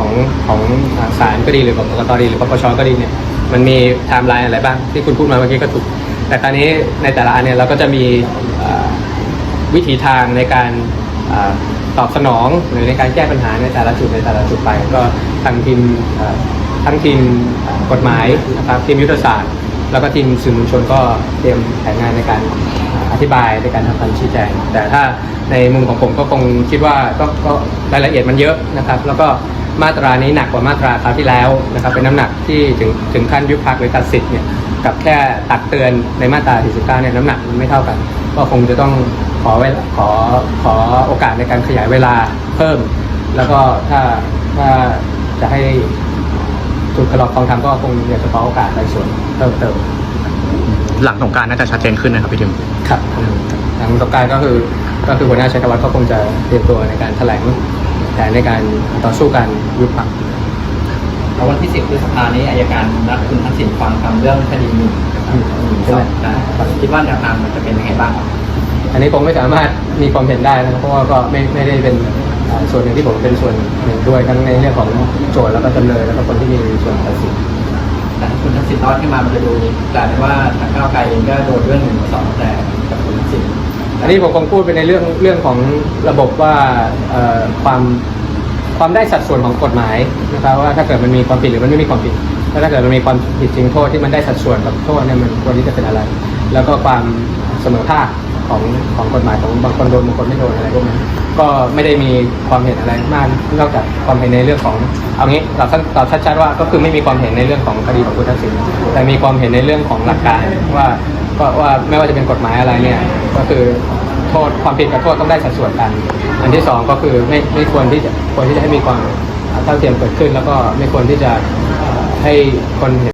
ของของอ่าศาลก็ดีหรือของกกตดีหรือปปชก็ดีเนี่ยมันมีไทม์ไลน์อะไรบ้างที่คุณพูดมาเมื่อกี้ก็ถูก แต่คราวนี้ในแต่ละอันเนี่ยเราก็จะมีวิถีทางในการอตอบสนองหรือในการแก้ปัญหาในแต่ละจุดในแต่ละจุดไป ก็ทางทีมทั้งทีมกฎหมายนะครับทีมยุทธศาสตร์ แล้วก็ทีมสื่อมวลชนก็เตรียมแผนงานในการอธิบายในการทำการชี้แจง แต่ถ้าในมุมของผมก็คงคิดว่าก็รายละเอียดมันเยอะนะครับ แล้วก็ มาตรานี้หนักกว่ามาตราคราวที่แล้วนะครับเป็นน้ำหนักที่ถึงถึงขั้นยุบพักหรือตัดสิทธิ์เนี่ยกับแค่ตักเตือนในมาตรา49เนี่ยน้ำหนักมันไม่เท่ากัน ก็คงจะต้องขอเวลาขอขอโอกาสในการขยายเวลาเพิ่ม แล้วก็ถ้าถ้าจะให้จุดกระหลอกทองทำก็คงอยากจะขอโอกาสในส่วนเพิ่มเติมหลังสงกรารน่าจะชัดเจนขึ้นนะครับพี่ทิมครับทางตกการก็คือก็คือหัวหน้าชัยธวัฒน์ก็คงจะเตรียมตัวในการแถลง แผนในการต่อสู้การยุบพรรคแล้ววันที่ 10พฤษภานี้อายการนัดคุณทักษิณฟังคำเรื่องคดีหนึ่งอืมสองนะครับคิดว่าแนวทางมันจะเป็นยังไงบ้างครับอันนี้ผมไม่สามารถมีความเห็นได้นะครับเพราะว่าก็ไม่ไม่ได้เป็นอ่าส่วนหนึ่งที่ผมเป็นส่วนหนึ่งด้วยทั้งในเรื่องของโจทย์แล้วก็จำเลยแล้วก็คนที่มีส่วนตัดสินแต่ถ้าคุณทักษิณรอดขึ้นมามันจะดูกลายเป็นว่าทางก้าวไกลเองก็โดนเรื่องหนึ่งสองแต่กับคุณทักษิณ อันนี้ผมคงพูดไปในเรื่องเรื่องของระบบว่าความความได้สัดส่วนของกฎหมายนะครับว่าถ้าเกิดมันมีความผิดหรือมันไม่มีความผิดแล้วถ้าเกิดมันมีความผิดจริงโทษที่มันได้สัดส่วนกับโทษเนี่ยมันควรที่จะเป็นอะไร แล้วก็ความเสมอภาคของของกฎหมายของบางคนโดนบางคนไม่โดนอะไรพวกนั้นก็ไม่ได้มีความเห็นอะไรมากนอกจากความเห็นในเรื่องของเอางี้ตอบสั้นตอบชัดๆว่าก็คือไม่มีความเห็นในเรื่องของคดีของคุณทักษิณแต่มีความเห็นในเรื่องของหลักการว่า ว่าว่าไม่ว่าจะเป็นกฎหมายอะไรเนี่ยก็คือโทษความผิดกับโทษต้องได้สัดส่วนกัน อันที่สองก็คือไม่ไม่ควรที่จะควรที่จะให้มีความเท่าเทียมเกิดขึ้น แล้วก็ไม่ควรที่จะให้คนเห็น